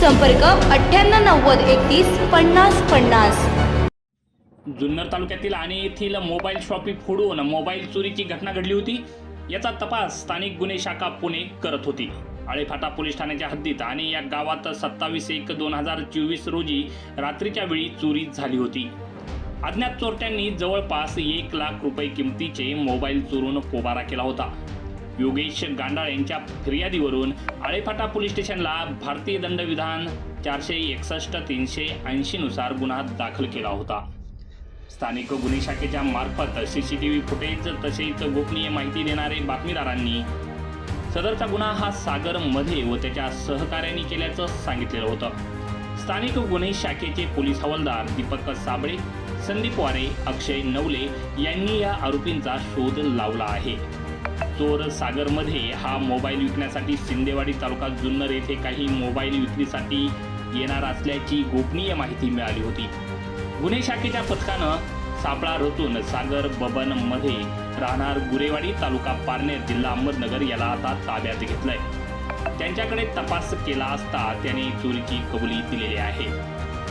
संपर्क अठ्ठ्याण्णव नव्वद एकतीस पन्नास पन्नास. जुन्नर तालुक्यातील आणि येथील मोबाईल शॉपी फोडून मोबाईल चोरीची घटना घडली होती याचा तपास स्थानिक गुन्हे शाखा पुणे करत होती. आळेफाटा पोलीस ठाण्याच्या हद्दीत आणि या गावात सत्तावीस एक दोन हजार चोवीस रोजी रात्रीच्या वेळी चोरी झाली होती. अज्ञात चोरट्यांनी जवळपास एक लाख रुपये किमतीचे मोबाईल चोरून पोबारा केला होता. योगेश गांडाळ यांच्या फिर्यादीवरून आळेफाटा पोलीस स्टेशनला भारतीय दंडविधान चारशे एकसष्ट तीनशे ऐंशी नुसार गुन्हा दाखल केला होता. स्थानिक गुन्हे शाखेच्या मार्फत C C T V footage तसेच गोपनीय माहिती देणारे बातमीदारांनी सदरचा गुन्हा हा सागरमध्ये व त्याच्या सहकाऱ्यांनी केल्याचं सांगितलेलं होतं. स्थानिक गुन्हे शाखेचे पोलीस हवालदार दीपक साबळे संदीप वारे अक्षय नवले यांनी या आरोपींचा शोध लावला आहे. चोर सागरमध्ये हा मोबाईल विकण्यासाठी शिंदेवाडी तालुका जुन्नर येथे काही मोबाईल विक्रीसाठी येणार असल्याची गोपनीय माहिती मिळाली होती. गुन्हे शाखेच्या पथकानं सापळा रचून सागर बबनमध्ये राहणार गुरेवाडी तालुका पारनेर जिल्हा अहमदनगर याला आता ताब्यात घेतलंय. त्यांच्याकडे तपास केला असता त्याने चोरीची कबुली दिलेली आहे.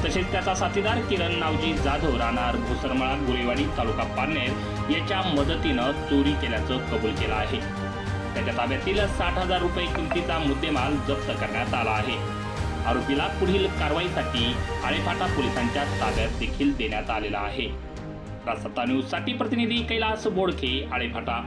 तसेच त्याचा साथीदार किरण नावजी जाधव राहणार भोसरमळा गुरेवाडी तालुका पारनेर याच्या मदतीनं चोरी केल्याचं कबूल केलं आहे. त्याच्या ताब्यातील साठ हजार रुपये किमतीचा मुद्देमाल जप्त करण्यात आला आहे. आरोपीला पुढील कारवाईसाठी आळेफाटा पोलिसांच्या ताब्यात देखील देण्यात आलेला आहे. राजसत्ता न्यूजसाठी प्रतिनिधी कैलास बोडखे आळेफाटा.